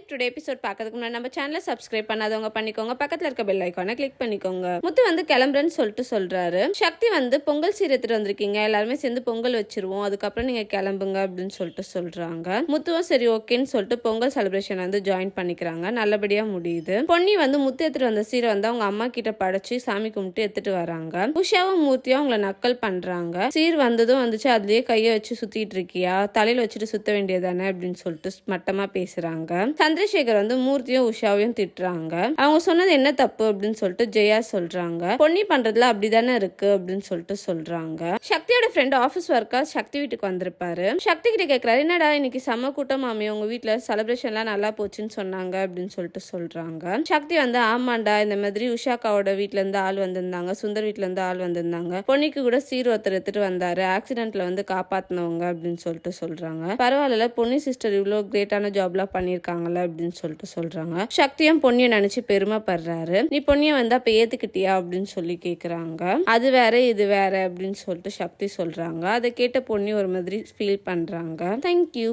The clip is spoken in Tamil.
ஃப்ரெண்ட் டுடே எபிசோட் பார்க்கறதுக்கு முன்னாடி நம்ம சேனலை சப்ஸ்கிரைப் பண்ணாதவங்க பண்ணிக்கோங்க. பக்கத்தில் இருக்க பெல் ஐக்கானை கிளிக் பண்ணிக்கோங்க. முத்து வந்து கிளம்புறேன்னு சொல்லிட்டு சொல்றாரு. சக்தி வந்து பொங்கல் சீர் எடுத்துட்டு வந்திருக்கீங்க. எல்லாருமே சேர்ந்து பொங்கல் வச்சிருவோம். அதுக்கப்புறம் நீங்க கிளம்புங்க அப்படின்னு சொல்லிட்டு சொல்றாங்க. முத்துவும் சரி ஓகேன்னு சொல்லிட்டு பொங்கல் செலிப்ரேஷன் வந்து ஜாயின் பண்ணிக்கிறாங்க. நல்லபடியா முடியுது. பொன்னி வந்து முத்து எடுத்துட்டு வந்த சீரை வந்து அவங்க அம்மா கிட்ட படைச்சு சாமி கும்பிட்டு எடுத்துட்டு வராங்க. உஷாவும் மூர்த்தியும் அவங்கள நக்கல் பண்றாங்க. சீர் வந்ததும் வந்துச்சு. அதுலயே கையை வச்சு சுத்திட்டு இருக்கியா? தலையில வச்சுட்டு சுத்த வேண்டியதானே அப்படின்னு சொல்லிட்டு மட்டமா பேசுறாங்க. சந்திரசேகர் வந்து மூர்த்தியும் உஷாவையும் திட்டுறாங்க. அவங்க சொன்னது என்ன தப்பு அப்படின்னு சொல்லிட்டு ஜெயா சொல்றாங்க. பொன்னி பண்றதுல அப்படிதானே இருக்கு அப்படின்னு சொல்லிட்டு சொல்றாங்க. சக்தியோட ஃப்ரெண்ட் ஆஃபீஸ் ஒர்க்கா சக்தி வீட்டுக்கு வந்திருப்பாரு. சக்தி கிட்ட கேட்கறாரு என்னடா இன்னைக்கு செம்ம கூட்டம் மாமி உங்க வீட்டுல செலிப்ரேஷன்லாம் நல்லா போச்சுன்னு சொன்னாங்க அப்படின்னு சொல்லிட்டு சொல்றாங்க. சக்தி வந்து ஆமாண்டா இந்த மாதிரி உஷாக்காவோட வீட்டுல இருந்து ஆள் வந்திருந்தாங்க சுந்தர் வீட்டுல இருந்து ஆள் வந்திருந்தாங்க. பொன்னிக்கு கூட சீர் ஒருத்தர் எடுத்துட்டு வந்தாரு ஆக்சிடென்ட்ல வந்து காப்பாத்தினவங்க அப்படின்னு சொல்லிட்டு சொல்றாங்க. பரவாயில்ல பொன்னி சிஸ்டர் இவ்வளோ கிரேட்டான ஜாப்லாம் பண்ணியிருக்காங்க பண்ணியிருக்காங்கல்ல அப்படின்னு சொல்லிட்டு சொல்றாங்க. சக்தியும் பொன்னியை நினைச்சு பெருமைப்படுறாரு. நீ பொன்னியை வந்து அப்ப ஏத்துக்கிட்டியா அப்படின்னு சொல்லி கேக்குறாங்க. அது வேற இது வேற அப்படின்னு சொல்லிட்டு சக்தி சொல்றாங்க. அதை கேட்ட பொன்னி ஒரு மாதிரி ஃபீல் பண்றாங்க. தேங்க்யூ